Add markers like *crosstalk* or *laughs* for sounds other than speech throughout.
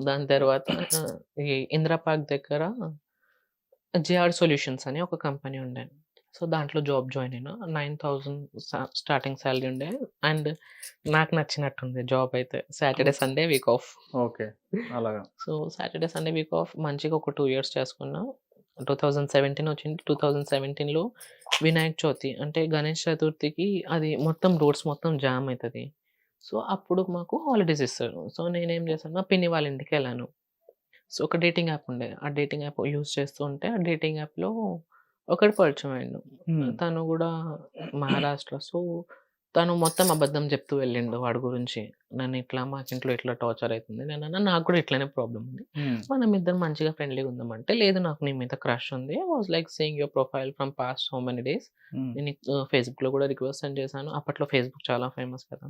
దాని తర్వాత *clears throat* ఈ ఇందిరా పార్క్ దగ్గర జేఆర్ సొల్యూషన్స్ అని ఒక కంపెనీ ఉండే. సో, దాంట్లో జాబ్ జాయిన్ అయినా. 9000 స స్టార్టింగ్ సాలరీ ఉండే. అండ్ నాకు నచ్చినట్టుంది జాబ్ అయితే. Saturday, Sunday week off. Okay. అలాగా. So, Saturday, Sunday week off మంచిగా ఒక 2 ఇయర్స్ చేసుకున్నా. 2017 వచ్చింది. 2017లో వినాయక చవితి అంటే గణేష్ చతుర్థికి అది మొత్తం రోడ్స్ మొత్తం జామ్ అయితది. సో, అప్పుడు మాకు హాలిడేస్ ఇస్తారు. సో, నేనేం చేశాను మా పిన్ని వాళ్ళ ఇంటికెళ్ళాను. సో, ఒక డేటింగ్ యాప్ ఉండే. ఆ డేటింగ్ యాప్ యూజ్ చేస్తూ ఉంటే ఆ డేటింగ్ యాప్‌లో ఒకడు పరిచయం. హ్మ్. తను గూడా మహారాష్ట్ర. సో, తను మొత్తం అబద్ధం చెప్తూ వెళ్ళిండు వాడి గురించి. నన్ను ఇట్లా మాకింట్లో ఇట్లా టార్చర్ అయితుంది. నేనన్నా నాకు కూడా ఇట్లనే ప్రాబ్లమ్ ఉంది. మనం ఇద్దరం మంచిగా ఫ్రెండ్లీగా ఉందాం అంటే, లేదు నాకు నీ మీద క్రష్ ఉంది. I was like seeing your profile from past so many days. నేను నీకు ఫేస్‌బుక్‌లో కూడా రిక్వెస్ట్ సెండ్ చేశాను. అప్పట్లో ఫేస్‌బుక్ చాలా ఫేమస్ కదా!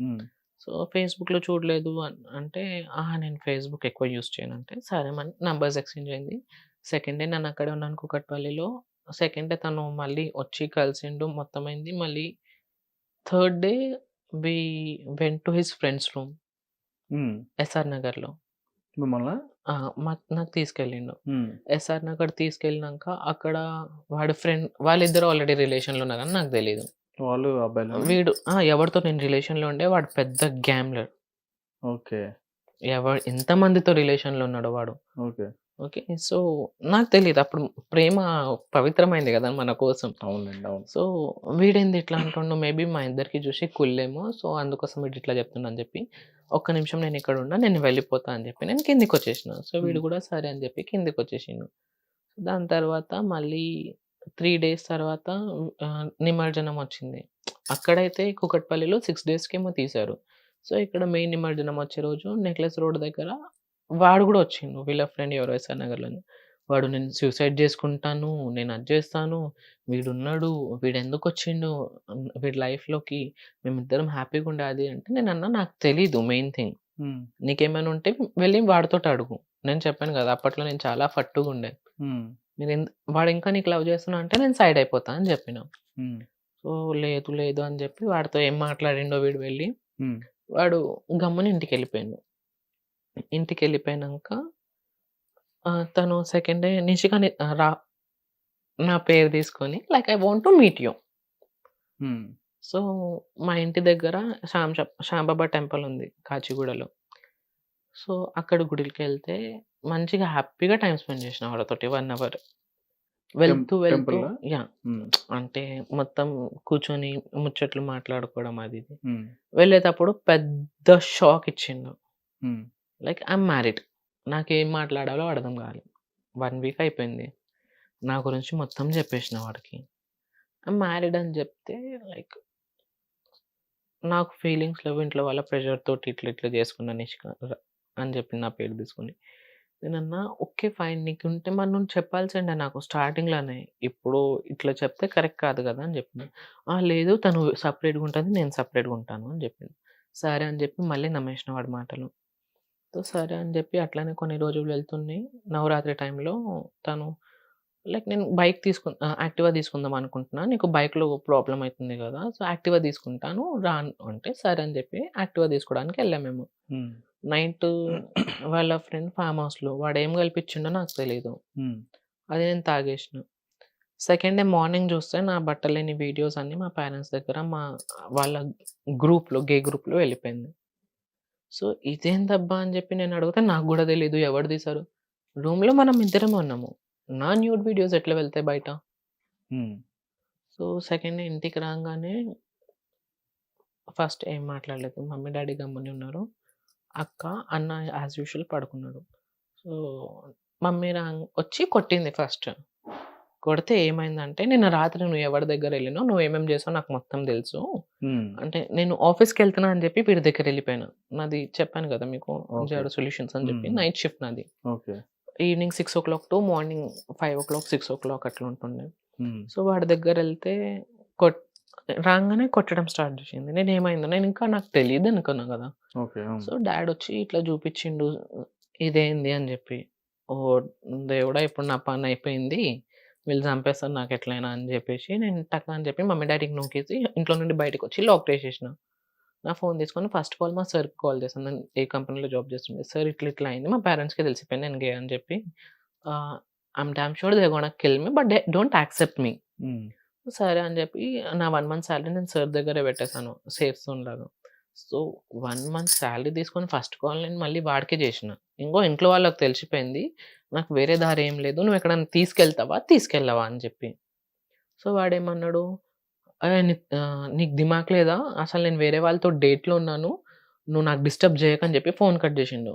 సో, ఫేస్‌బుక్‌లో చూడలేదు అంటే, ఆహా! నేను ఫేస్‌బుక్ ఎక్కువ యూజ్ చేయను అంటే, సరే మని నంబర్స్ ఎక్స్‌చేంజ్ అయింది. సెకండ్ డే నన్ను అక్కడే ఉన్నాను కూకట్పల్లిలో. సెకండ్ డే తను మళ్ళీ వచ్చి కలిసిండు. మొత్తం అయింది. మళ్ళీ third day we went to his friends room. SR నగర్‌లో. నాకు తీసుకెళ్ళిండు. ఎస్ఆర్ నగర్ తీసుకెళ్ళినంక అక్కడ వాడి ఫ్రెండ్ వాళ్ళిద్దరూ ఆల్రెడీ రిలేషన్‌లో ఉన్నారని నాకు తెలీదు. వాళ్ళు అబ్బాయిలేనా? వీడు ఆ! ఎవరితో నేను రిలేషన్‌లో ఉండే వాడు పెద్ద గ్యామ్లర్. ఓకే. ఎవ ఎంతమందితో రిలేషన్‌లో ఉన్నాడో వాడు. ఓకే. ఓకే. సో, నాకు తెలీదు. అప్పుడు ప్రేమ పవిత్రమైంది గదా! మన కోసం. అవునండి. అవును. సో, వీడేంది ఇట్లా అంటుండు మేబీ మా ఇద్దరికి చూసి కుళ్ళేమో. సో, అందుకోసం వీడు ఇట్లా చెప్తుండు అని చెప్పి, ఒక్క నిమిషం నేను ఇక్కడ ఉన్నా నేను వెళ్ళిపోతా అని చెప్పి నేను కిందకొచ్చేసిన. సో, వీడు. కూడా సరే అని చెప్పి కిందకొచ్చేసిండు. దాని తర్వాత మళ్ళీ 3 డేస్ తర్వాత నిమజ్జనం వచ్చింది. అక్కడైతే కూకట్పల్లిలో 6 డేస్‌కేమో తీశారు. సో, ఇక్కడ మెయిన్ నిమజ్జనం వచ్చే రోజు నెక్లెస్ రోడ్ దగ్గర వాడు కూడా వచ్చిండు. వీళ్ళ ఫ్రెండ్ ఎవరో ఎస్ఆర్ నగర్‌లోని. వాడు నేను సూసైడ్ చేసుకుంటాను. నేను అది చేస్తాను. వీడున్నాడు. వీడెందుకొచ్చిండు? హ్మ్. వీడి లైఫ్‌లోకి మేమిద్దరం హ్యాపీగా ఉండే అది అంటే నేనన్నా నాకు తెలీదు మెయిన్ థింగ్. నీకేమైనా ఉంటే వెళ్ళి వాడితోటి అడుగు. నేను చెప్పాను కదా! అప్పట్లో నేను చాలా ఫట్టుగుండే. హ్మ్. మీరెందు వాడు ఇంకా నీకు లవ్ చేస్తున్నా అంటే నేను సైడ్ అయిపోతా అని చెప్పిన. సో, లేదు లేదు అని చెప్పి వాడితో ఏం మాట్లాడిండో వీడు వెళ్ళి. వాడు గమ్మున ఇంటికెళ్ళిపోయిండు. ఇంటికెళ్ళిపోయినంక ఆహ్, తను సెకండ్ డే నిషిక రా నా పేరు తీసుకొని like I want to meet you. So, మా ఇంటి దగ్గర శామ్ ష శాంబాబా టెంపుల్ ఉంది కాచిగూడలో. సో, అక్కడ గుడికెళ్తే మంచిగా హ్యాపీగా టైమ్ స్పెండ్ చేసిన వాడితోటి 1 అవర్. టెం వెళ్తూ వెళ్తూ! హ్మ్. అంటే మొత్తం కూర్చొని ముచ్చట్లు మాట్లాడుకోవడం అది ఇది. వెళ్ళేటప్పుడు పెద్ద షాక్ ఇచ్చిండు. Like I'm married. నాకేం మాట్లాడాలో అర్థం కాలే. 1 వీక్ అయిపోయింది. నా గురించి మొత్తం చెప్పేసిన వాడికి. ఐయామ్ మ్యారీడ్ అని చెప్తే లైక్ నాకు ఫీలింగ్స్ లేవు. ఇంట్లో వాళ్ళ ప్రెషర్ తోటి ఇట్లా ఇట్లా చేసుకున్నా నిషిక ర అని చెప్పి నా పేరు తీసుకొని. నేనన్నా ఓకే ఫైన్ నీకుంటే మరి నువ్వు చెప్పాల్సిండే నాకు స్టార్టింగ్‌లోనే. ఇప్పుడు ఇట్లా చెప్తే కరెక్ట్ కాదు కదా! అని చెప్పింది ఆ! లేదు తను సపరేట్గా ఉంటుంది నేను సపరేట్గా ఉంటాను అని చెప్పింది సరే అని చెప్పి మళ్ళీ నమ్మేసిన వాడి మాటలు. సో, సరే అని చెప్పి అట్లనే కొన్ని రోజులు వెళ్తున్నాయి. నవరాత్రి టైంలో తను లైక్ నేను బైక్ తీసుకు యాక్టివా తీసుకుందాం అనుకుంటున్నా. నీకు బైక్‌లో ప్రాబ్లం అవుతుంది కదా! సో, యాక్టివా తీసుకుంటాను రా అంటే సరే అని చెప్పి యాక్టివా తీసుకోవడానికి వెళ్ళాము మేము. నైట్ వాళ్ళ ఫ్రెండ్ ఫార్మ్ హౌస్‌లో వాడేం కల్పించిండో నాకు తెలీదు. హ్మ్. అది నేను తాగేసిన. సెకండ్ డే మార్నింగ్ చూస్తే నా బట్టలేని వీడియోస్ అన్నీ మా పేరెంట్స్ దగ్గర మా వాళ్ళ గ్రూప్‌లో గే గ్రూప్‌లో వెళ్ళిపోయింది. సో, ఇదేందబ్బా అని చెప్పి నేను అడిగితే నాకు కూడా తెలీదు ఎవరు తీశారు. రూమ్‌లో మనం ఇద్దరమే ఉన్నాము. నా న్యూడ్ వీడియోస్ ఎట్లా వెళ్తాయి బయట? సో, సెకండ్ డే ఇంటికి రాంగానే ఫస్ట్ ఏం మాట్లాడలేదు. మమ్మీ, డ్యాడీ గమ్మునే ఉన్నారు. అక్క, అన్న యాజ్ యూజువల్ పడుకున్నాడు. సో, మమ్మీ రాంగ్ వచ్చి కొట్టింది ఫస్ట్. కొడితే ఏమైందంటే, నిన్న రాత్రి నువ్వు ఎవరి దగ్గర ఎళ్ళినావు, నువ్వు ఏమేమి చేసావో నాకు మొత్తం తెలుసు. అంటే నేను ఆఫీస్‌కెళ్తున్నా అని చెప్పి వీడి దగ్గర ఎళ్ళిపోయాను. నాది చెప్పాను కదా మీకు. జేఆర్ సొల్యూషన్స్ అని చెప్పి. నైట్ షిఫ్ట్ నాది. ఓకే. ఈవినింగ్ 6:00 టు మార్నింగ్ 5:00, 6:00 అట్లా ఉంటుండే. సో, వాడి దగ్గరెళ్తే కొట్ రాంగానే కొట్టడం స్టార్ట్ చేసింది. నేనేమైందో నేను ఇంకా నాకు తెలీదు అనుకున్నా కదా! ఓకే. సో, డ్యాడ్ వచ్చి ఇట్లా చూపించిండు. ఇదేంది అని చెప్పి. ఓహ్! దేవుడా! ఇప్పుడు నా పని అయిపోయింది. వీళ్ళు చంపేస్తారు నాకు ఎట్లైనా అని చెప్పేసి నేను టక్ అని చెప్పి మమ్మీ, డ్యాడీకి నూకేసి ఇంట్లో నుండి బయటకొచ్చి లాక్ ఏసేసిన. నా ఫోన్ తీసుకొని ఫస్ట్ ఆఫ్ ఆల్ మా సార్‌కి కాల్ చేశాను. నేను ఏ కంపెనీలో జాబ్ చేస్తుండే. సార్ ఇట్లా ఇట్లా అయింది. మా పేరెంట్స్‌కి తెలిసిపోయింది నేను గే అని చెప్పి I'm damn sure they gonna kill me but don't accept me. సరే అని చెప్పి నా 1 మంత్ సాలరీ నేను సార్ దగ్గరే పెట్టేసాను. సేఫ్ జోన్‌లాగా. సో 1 మంత్ సాలరీ తీసుకొని ఫస్ట్ కాల్ నేను మళ్ళీ వాడికే చేసిన. ఇంగో ఇంట్లో వాళ్ళకి తెలిసిపోయింది. నాకు వేరే దారి ఏం లేదు. నువ్వు ఎక్కడైనా తీసుకెళ్తావా? తీసుకెళ్ళవా? అని చెప్పి. సో వాడేమన్నాడు, "అరేయ్! నీక్ దిమాక్ లేదా? అసలు నేను వేరే వాళ్ళతో డేట్‌లో ఉన్నాను. నువ్వు నాకు డిస్టర్బ్ చేయకు" అని చెప్పి ఫోన్ కట్ చేసిండు.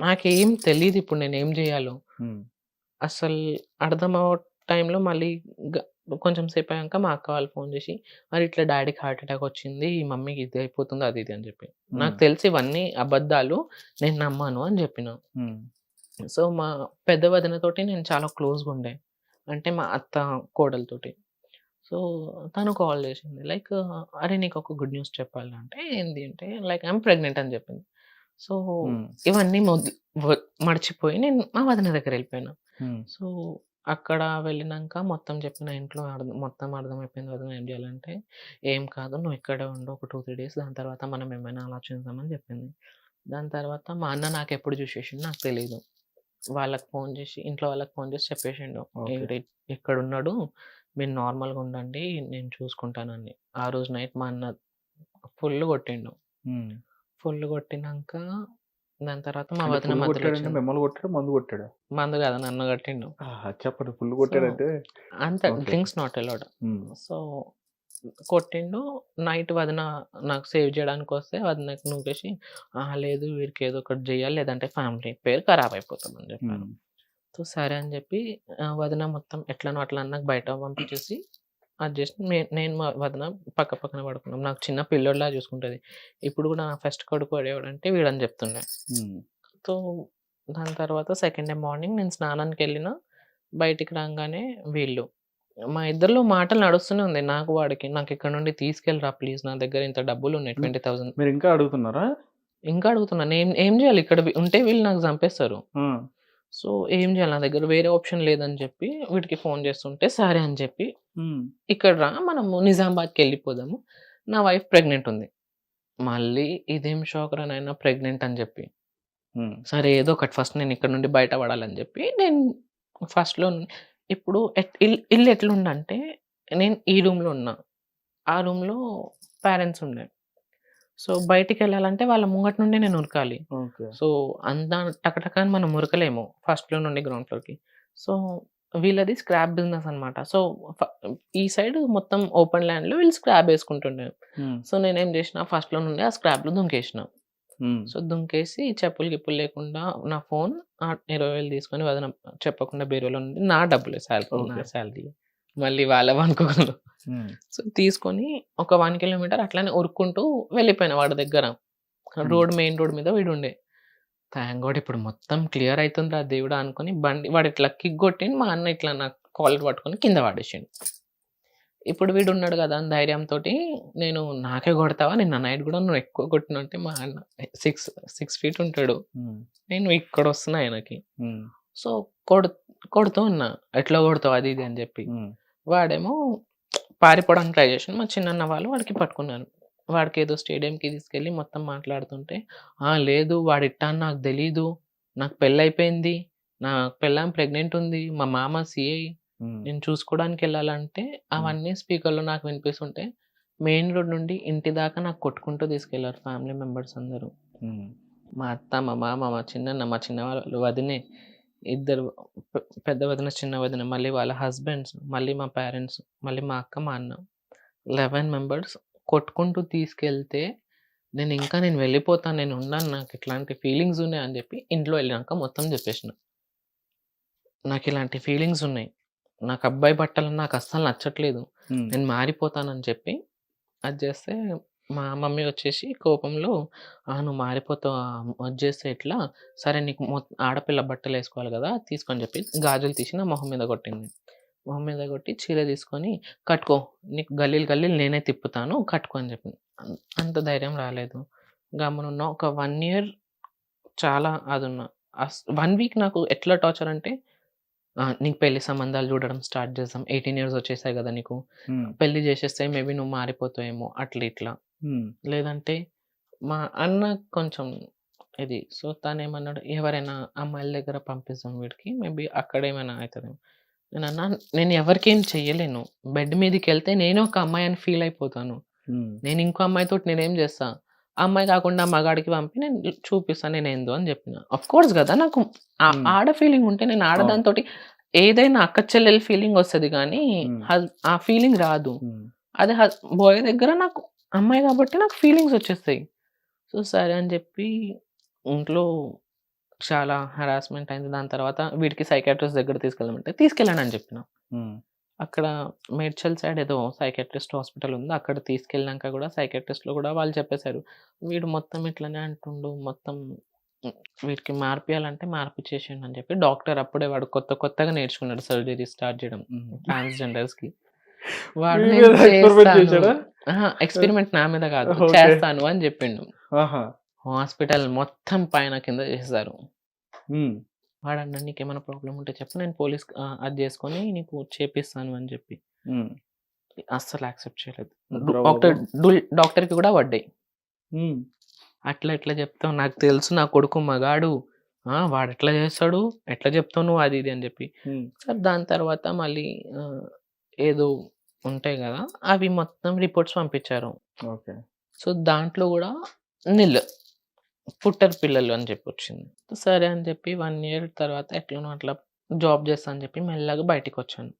నాకేం తెలీదు ఇప్పుడు నేనేం చేయాలో. హ్మ్. అసలు అర్థం అవ్వ టైంలో మళ్ళీ కొంచెం సేపు అయ్యాక మా అక్క వాళ్ళు ఫోన్ చేసి, "అరే! ఇట్లా డాడీకి హార్ట్ అటాక్ వచ్చింది. మమ్మీకి ఇది అయిపోతుంది" అది ఇది అని చెప్పి. నాకు. తెలిసి ఇవన్నీ అబద్ధాలు. నేను నమ్మను అని చెప్పిన. సో మా పెద్ద వదినతోటి నేను చాలా క్లోజ్‌గా ఉండే. అంటే మా అత్త కోడలతోటి. సో తను కాల్ చేసింది. లైక్ "అరే! నీకు ఒక గుడ్ న్యూస్ చెప్పాలి" అంటే ఏంది అంటే లైక్ ఐయామ్ ప్రెగ్నెంట్ అని చెప్పింది. సో. ఇవన్నీ మర్చిపోయి నేను మా వదిన దగ్గర వెళ్ళిపోయాను. సో అక్కడ వెళ్ళినంక మొత్తం చెప్పిన ఇంట్లో అర్థం మొత్తం అర్థమైపోయింది వదిన ఏం చేయాలంటే, "ఏం కాదు నువ్వు ఇక్కడే ఉండు ఒక 2, 3 డేస్ దాని తర్వాత మనం ఏమైనా ఆలోచిద్దామని" చెప్పింది. దాని తర్వాత మా అన్న నాకెప్పుడు చూసేసిండో నాకు తెలీదు. వాళ్ళకి ఫోన్ చేసి ఇంట్లో వాళ్ళకి ఫోన్ చేసి చెప్పేసిండు. "ఈడు ఇక్కడున్నాడు. మీరు నార్మల్‌గా ఉండండి. నేను చూసుకుంటానని." ఆ రోజు నైట్ మా అన్న ఫుల్ కొట్టిండు. ఫుల్ కొట్టినంక దాని తర్వాత మా వదిన మధ్యలో వచ్చింది. మిమ్మల్ని కొట్టాడా? మందు కొట్టాడా? మందు కాదు నన్ను కొట్టిండు. చెప్పండి. ఫుల్ కొట్టాడంటే అంత. Drinks not allowed. హ్మ్. సో కొట్టిండు. నైట్ వదిన నాకు సేవ్ చేయడానికొస్తే వదినకి నూకేసి, "అహా! లేదు వీడికి ఏదో ఒకటి చేయాలి. లేదంటే ఫ్యామిలీ పేరు ఖరాబ్ అయిపోతదని" చెప్పాను. హ్మ్. సో సరే అని చెప్పి వదిన మొత్తం ఎట్లనో అట్లా నాకు బయట పంపించేసి నే నేను మా వదిన పక్క పక్కన పడుకున్నాం. నాకు చిన్న పిల్లోడిలా చూసుకుంటది. ఇప్పుడు కూడా నా ఫస్ట్ కొడుకు ఎవడంటే వీడని చెప్తుండే. సో దాని తర్వాత సెకండ్ డే మార్నింగ్ నేను స్నానానికెళ్ళినా. బయటికి రాంగానే వీళ్ళు. మా ఇద్దరిలో మాటలు నడుస్తూనే ఉంది. నాకు వాడికి. "నాకు ఇక్కడ నుండి తీసుకెళ్ళిరా ప్లీజ్. నా దగ్గర ఇంత డబ్బులున్నాయి మీ 20,000" మీరు ఇంకా అడుగుతున్నారా? ఇంకా అడుగుతున్నా. నేను ఏం చేయాలి? ఇక్కడ ఉంటే వీళ్ళు నాకు చంపేస్తారు. సో ఏం చేయాలి? నా దగ్గర వేరే ఆప్షన్ లేదని చెప్పి వీడికి ఫోన్ చేస్తుంటే సరే అని చెప్పి. "ఇక్కడ రా మనము నిజామాబాద్‌కెళ్ళిపోదాము. నా వైఫ్ ప్రెగ్నెంట్ ఉంది." మళ్ళీ ఇదేం షాక్‌రా నాయనా ప్రెగ్నెంట్ అని చెప్పి. సరే ఏదో ఒకటి ఫస్ట్ నేను ఇక్కడ నుండి బయట పడాలని చెప్పి నేను ఫస్ట్‌లో ఇప్పుడు ఇల్లు ఎట్లుందంటే నేను ఈ రూమ్‌లో ఉన్నా. ఆ రూమ్‌లో పేరెంట్స్ ఉండే. సో బయటికెళ్ళాలంటే వాళ్ళ ముంగట నుండే నేను ఉరకాలి. ఓకే. సో అంత టకటక అని మనం ఉరకలేము ఫస్ట్ ఫ్లోర్ నుండి గ్రౌండ్ ఫ్లోర్‌కి. సో వీళ్ళది స్క్రాప్ బిజినెస్ అన్నమాట. సో ఈ సైడ్ మొత్తం ఓపెన్ ల్యాండ్‌లో వీళ్ళు స్క్రాప్ ఏసుకుంటుండే. హ్మ్. సో నేనేం చేసినా ఫస్ట్ ఫ్లోర్ నుండి ఆ స్క్రాప్‌లో దుంకేసిన. హ్మ్. సో దుంకేసి చెప్పులు గిప్పులు లేకుండా నా ఫోన్ ఆహ్, 20,000 తీసుకొని వదిన చెప్పకుండా బీరువాలో నుండి నా డబ్బులే నా ఓకే. సాలరీ. మళ్ళీ వాళ్ళవనుకోకూడదు. హ్మ్. సో తీసుకొని ఒక 1 కిలోమీటర్ అట్లనే ఉరుక్కుంటూ వెళ్ళిపోయినా వాడి దగ్గర. రోడ్ మెయిన్ రోడ్ మీద వీడుండే. థాంక్ గాడ్ ఇప్పుడు మొత్తం క్లియర్ అయితుందిరా దేవుడా! అనుకోని బండి వాడు ఇట్లా కిక్ కొట్టిండు. మా అన్న ఇట్లా నా కాలర్ పట్టుకొని కింద పడేసిండు. ఇప్పుడు వీడున్నాడు కదా! అని ధైర్యంతోటి నేను నాకే కొడతావా? నిన్న నైట్ కూడా నువ్వు ఎక్కువ కొట్టినావు అంటే మా అన్న 6, 6 ఫీట్ ఉంటాడు. నేను ఇక్కడొస్తున్నా ఆయనకి. హ్మ్. సో కొడు కొడుతూ ఉన్నా. ఎట్లా కొడతావు అది ఇది అని చెప్పి. వాడేమో పారిపోవడానికి ట్రై చేసిండు. మా చిన్నన్న వాళ్ళు వాడికి పట్టుకున్నారు. వాడికేదో స్టేడియంకి తీసుకెళ్ళి మొత్తం మాట్లాడుతుంటే, "ఆ! లేదు వాడు ఇట్టా అని నాకు తెలీదు. నాకు పెళ్ళయిపోయింది. నా పెళ్ళాం ప్రెగ్నెంట్ ఉంది. మా మామ సీఐ. నేను చూసుకోవడానికెళ్ళాలంటే" హ్మ్. అవన్నీ స్పీకర్‌లో నాకు వినిపిస్తుంటే మెయిన్ రోడ్ నుండి ఇంటి దాకా నాకు కొట్టుకుంటూ తీసుకెళ్ళారు ఫ్యామిలీ మెంబర్స్ అందరూ. మా అత్త, మా మామ, మా చిన్నన్న, మా చిన్న వాళ్ళు వదినే ఇద్దరు పెద్ద వదిన, చిన్న వదిన, మళ్ళీ వాళ్ళ హస్బెండ్స్, మళ్ళీ మా పేరెంట్స్, మళ్ళీ మా అక్క, మా అన్న. 11 మెంబర్స్ కొట్టుకుంటూ తీసుకెళ్తే నేను ఇంకా నేను వెళ్ళిపోతాను. నేను ఉండను. నాకు ఇట్లాంటి ఫీలింగ్స్ ఉన్నాయి అని చెప్పి ఇంట్లో వెళ్ళినాక మొత్తం చెప్పేసిన. నాకు ఇలాంటి ఫీలింగ్స్ ఉన్నాయి. నాకు అబ్బాయి బట్టలు నాకు అస్సలు నచ్చట్లేదు. నేను మారిపోతానని చెప్పి అది చేస్తే మా మమ్మీ వచ్చేసి కోపంలో "ఆ! నువ్వు మారిపోతావా? వచ్చేస్తే ఎట్లా? సరే నీకు ఆడపిల్ల బట్టలు వేసుకోవాలి కదా! తీసుకో" అని చెప్పి గాజులు తీసి నా మొహం మీద కొట్టింది. మొహం మీద కొట్టి చీర తీసుకొని "కట్టుకో. నీకు గల్లీలు గల్లీలు నేనే తిప్పుతాను. కట్టుకో" అని చెప్పింది. అంత ధైర్యం రాలేదు. గమ్మునున్న ఒక 1 ఇయర్ చాలా అదున్నా. అస్ 1 వీక్ నాకు ఎట్లా టార్చర్ అంటే! నీకు పెళ్ళి సంబంధాలు చూడడం స్టార్ట్ చేద్దాం. 18 ఇయర్స్ వచ్చేసాయి కదా నీకు. పెళ్ళి చేసేస్తే మేబీ నువ్వు మారిపోతావేమో అట్లా ఇట్లా. లేదంటే మా అన్న కొంచెం ఇది. సో, తనేమన్నాడు ఎవరైనా అమ్మాయిల దగ్గర పంపిద్దాం వీడికి. మేబీ అక్కడేమైనా అయితదేమో. నేనన్నా నేను ఎవరికేం చెయ్యలేను. బెడ్ మీదకెళ్తే నేనే ఒక అమ్మాయి అని ఫీల్ అయిపోతాను. నేను ఇంకో అమ్మాయితోటి నేనేం చేస్తా? ఆ అమ్మాయి కాకుండా మగాడికి పంపి నేను చూపిస్తా నేనేందో అని చెప్పిన. ఆఫ్‌కోర్స్ కదా! నాకు. ఆడ ఫీలింగ్ ఉంటే నేను. ఆడదానితోటి ఏదైనా అక్క చెల్లెల ఫీలింగ్ వస్తది. హస్ ఆ ఫీలింగ్ రాదు. అదే బాయ్ దగ్గర నాకు అమ్మాయి కాబట్టి నాకు ఫీలింగ్స్ వచ్చేస్తాయి. సో, సరే అని చెప్పి ఇంట్లో చాలా హరాస్మెంట్ అయింది. దాని తర్వాత వీడికి సైకియాట్రిస్ట్ దగ్గరికి తీసుకెళ్ళమంటే తీసుకెళ్ళానని చెప్పిన. హ్మ్. అక్కడ మేడ్చల్ సైడ్ ఏదో సైకియాట్రిస్ట్ హాస్పిటల్ ఉంది. అక్కడ తీసుకెళ్ళినాక కూడా సైకియాట్రిస్ట్‌లో కూడా వాళ్ళు చెప్పేసారు. వీడు మొత్తం ఇట్లనే అంటుండు. మొత్తం. వీడికి మార్పియాలంటే మార్పిచ్చేసేయండి అని చెప్పి డాక్టర్ అప్పుడే వాడు కొత్త కొత్తగా నేర్చుకున్నాడు సర్జరీ స్టార్ట్ చేయడం. ట్రాన్స్‌జెండర్స్‌కి. *laughs* వాడు ఎక్స్‌పెరిమెంట్ నా మీద కాదు. చేస్తాను అని చెప్పిండు. హాస్పిటల్ మొత్తం పైన కింద చేసేసారు. హ్మ్. వాడన్నాడు నీకేమైనా ప్రాబ్లమ్ ఉంటే చెప్పు నేను పోలీస్ అది చేసుకొని నీకు చేపిస్తాను అని చెప్పి. అస్సలు యాక్సెప్ట్ చేయలేదు. డాక్టర్ డాక్టర్‌కి కూడా పడ్డాయి. అట్లా ఎట్లా చెప్తావు? నాకు తెలుసు నా కొడుకు మగాడు. ఆ! వాడెట్లా చేస్తాడు? ఎట్లా చెప్తావు నువ్వు అది ఇది అని చెప్పి. సరే దాని తర్వాత మళ్ళీ ఏదో ఉంటాయి కదా! అవి మొత్తం రిపోర్ట్స్ పంపించారు. ఓకే. సో, దాంట్లో కూడా నిల్. పుట్టరు పిల్లలు అని చెప్పి వచ్చింది. సరే అని చెప్పి 1 ఇయర్ తర్వాత ఎట్లనో అట్లా జాబ్ చేస్తా అని చెప్పి మెల్లగా బయటికొచ్చాను.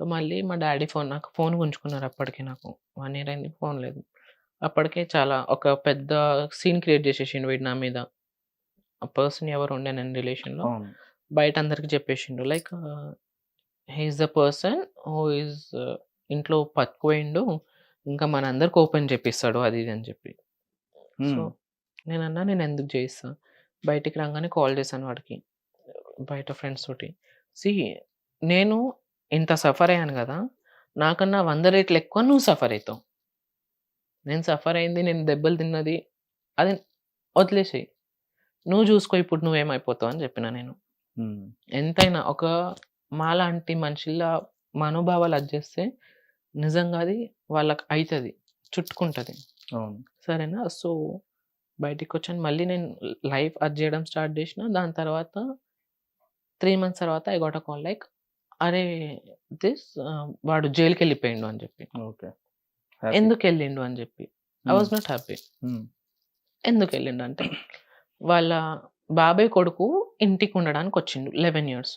సో, మళ్ళీ మా డ్యాడీ ఫోన్ నాకు ఫోన్ గుంజుకున్నారు అప్పటికి నాకు. 1 ఇయర్ అయింది ఫోన్ లేదు. అప్పటికే చాలా ఒక పెద్ద సీన్ క్రియేట్ చేసేసిండు వీడు నా మీద. ఆ పర్సన్ ఎవరు ఉండే నేను రిలేషన్‌లో. బయట అందరికి చెప్పేసిండు. Like ah, he is the person who is ఇంట్లో పట్టుకుపోయిండు. ఇంకా మనందరికి ఓపెన్ చేపిస్తాడు అది ఇది అని చెప్పి. సో. నేనన్నా నేను ఎందుకు చేయిస్తా? బయటికి రాంగానే కాల్ చేశాను వాడికి. బయట ఫ్రెండ్స్ తోటి. సీ నేను ఇంత సఫర్ అయ్యాను కదా! నాకన్నా 100 రెట్లు ఎక్కువ నువ్వు సఫర్ అయితావు. నేను సఫర్ అయింది, నేను దెబ్బలు తిన్నది అది వదిలేసేయి. నువ్వు చూసుకో ఇప్పుడు నువ్వేమైపోతావు అని చెప్పిన నేను. ఎంతైనా ఒక మాలాంటి మనుషుల మనోభావాలు అది చేస్తే నిజంగా అది వాళ్ళకి అయితది. చుట్టుకుంటది. అవును. సరేనా? సో, బయటికొచ్చాను. మళ్ళీ నేను లైఫ్ అది చేయడం స్టార్ట్ చేసిన. దాని తర్వాత 3 మంత్స్ తర్వాత I got a call like అరే! దిస్ వాడు జైలుకెళ్ళిపోయిండు అని చెప్పి. ఓకే. హ్యాపీ. ఎందుకెళ్ళిండు అని చెప్పి. ఐ. Was not happy. హ్మ్. ఎందుకెళ్ళిండు అంటే వాళ్ళ బాబాయ్ కొడుకు ఇంటికి ఉండడానికొచ్చిండు 11 years.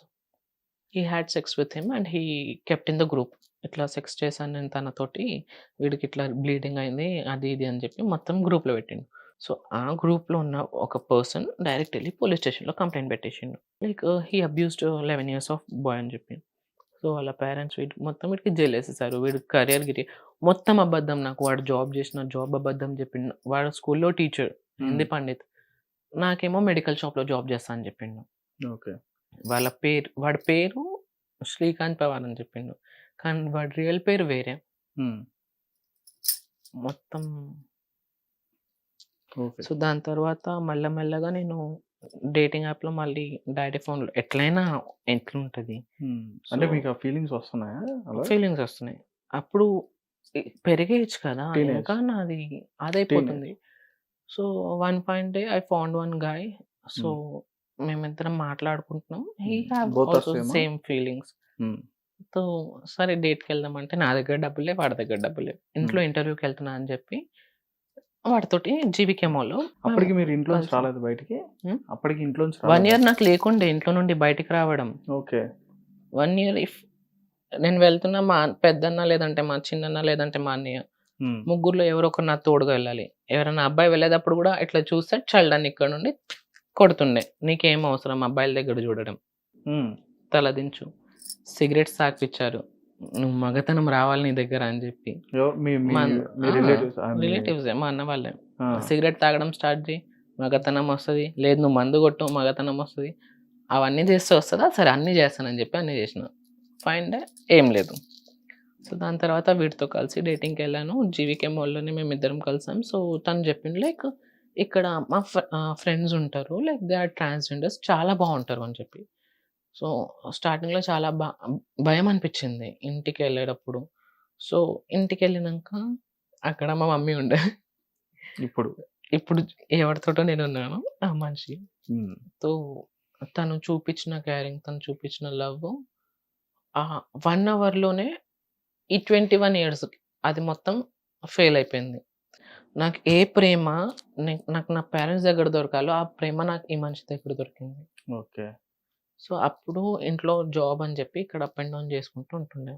He had sex with him and he kept in the group. ఇట్లా సెక్స్ చేశాను నేను తనతోటి. వీడికి ఇట్లా బ్లీడింగ్ అయింది. అది ఇది అని చెప్పి మొత్తం గ్రూప్‌లో పెట్టిండు. సో, ఆ గ్రూప్‌లో ఉన్న ఒక పర్సన్ డైరెక్ట్ ఎళ్ళి పోలీస్ స్టేషన్‌లో complaint పెట్టేసిండు. Like he abused 11 years of boy అని చెప్పి. సో, వాళ్ళ పేరెంట్స్ వీడికి మొత్తం వీడికి జైలేసేసారు. వీడి కరియర్ గిరి మొత్తం అబద్ధం నాకు వాడు జాబ్ చేసిన జాబ్ అబద్ధం చెప్పిండు. వాడు స్కూల్‌లో టీచర్. హ్మ్. హిందీ పండిత్. నాకేమో మెడికల్ షాప్‌లో జాబ్ చేస్తా అని చెప్పిండు. ఓకే. వాళ్ళ పేరు వాడి పేరు శ్రీకాంత్ పవార్ అని చెప్పిండు. కానీ వాడి రియల్ పేరు వేరే. హ్మ్. మొత్తం. సో, దాని తర్వాత మెల్ల మెల్లగా నేను డేటింగ్ యాప్‌లో మళ్ళీ డాడీ ఫోన్‌లో ఎట్లైనా ఎట్లుంటది. హ్మ్. అంటే మీకు ఆ ఫీలింగ్స్ వస్తున్నాయా? ఫీలింగ్స్ వస్తున్నాయి. అప్పుడు ఇ పెరిగే ఏజ్ కదా! ఇంకా నాది. అదైపోతుంది. So, one fine day I found one guy. So. మేమిద్దరం మాట్లాడుకుంటున్నాం. హి ఆల్సో సేమా? ఫీలింగ్స్. సో, సరే డేట్‌కెళ్దాం అంటే నా దగ్గర డబ్బులు. వాడి దగ్గర డబ్బులు. ఇంట్లో హ్మ్. ఇంటర్వ్యూకెళ్తున్నా అని చెప్పి వాడితోటి జీవికే మాల్‌లో మేము అప్పటికి మీరు ఇంట్లోంచి కలిసాం. రాలేదు బయటికి? అప్పటికి ఇంట్లోంచి 1 రాలేదా? ఇయర్ నాకు లేకుండే ఇంట్లో నుండి బయటికి రావడం. ఓకే. 1 ఇయర్ ఇఫ్ నేను వెళ్తున్నా మా పెద్దన్న లేదంటే మా చిన్నన్న లేదంటే మా అన్నయ్య. ముగ్గురిలో ఎవరో ఒకరు నాకు తోడుగా వెళ్ళాలి. ఎవరైనా అబ్బాయి వెళ్ళేటప్పుడు కూడా ఇట్లా చూస్తే చల్లని ఇక్కడ నుండి కొడుతుండే. నీకేం అవసరం అబ్బాయిల దగ్గర చూడడం. తలదించు. సిగరెట్స్ తాగిపిచ్చారు. నువ్వు మగతనం రావాలి నీ దగ్గర అని చెప్పి. రిలేటివ్స్! మీ అన్న వాళ్ళే. సిగరెట్ తాగడం స్టార్ట్ చెయ్యి. మగతనం వస్తది. లేదు నువ్వు మందు కొట్టు మగతనం వస్తది. అవన్నీ చేస్తే వస్తదా? సరే అన్నీ చేస్తానని చెప్పి అన్నీ చేసిన. ఫైన్ డే ఏం లేదు. సో, దాని తర్వాత వీడితో కలిసి డేటింగ్‌కెళ్ళాను. జీవీకే మాల్‌లోనే మేమిద్దరం కలిసాం. సో, తను చెప్పిండు లైక్ ఇక్కడ మా ఫ్రెండ్స్ ఉంటారు. లైక్ దే ఆర్ ట్రాన్స్‌జెండర్స్ చాలా బావుంటారు అని చెప్పి. సో స్టార్టింగ్‌లో చాలా బ భయం అనిపించింది ఇంటికి వెళ్ళేటప్పుడు. సో ఇంటికి వెళ్ళినంక అక్కడ మా మమ్మీ ఉండే. ఇప్పుడు. ఇప్పుడు ఎవరితోటో నేనున్నాను. ఆ మనిషి. సో తను చూపించిన కేరింగ్, తను చూపించిన లవ్ ఆహ్, 1 అవర్‌లోనే ఈ 21 ఇయర్స్‌కి అది మొత్తం ఫెయిల్ అయిపోయింది. నాకు ఏ ప్రేమ నాకు నా పేరెంట్స్ దగ్గర దొరకాలో ఆ ప్రేమ నాకు ఈ మనిషి దగ్గర దొరికింది. ఓకే. సో అప్పుడు ఇంట్లో జాబ్ అని చెప్పి ఇక్కడ అప్ అండ్ డౌన్ చేసుకుంటూ ఉంటుండే.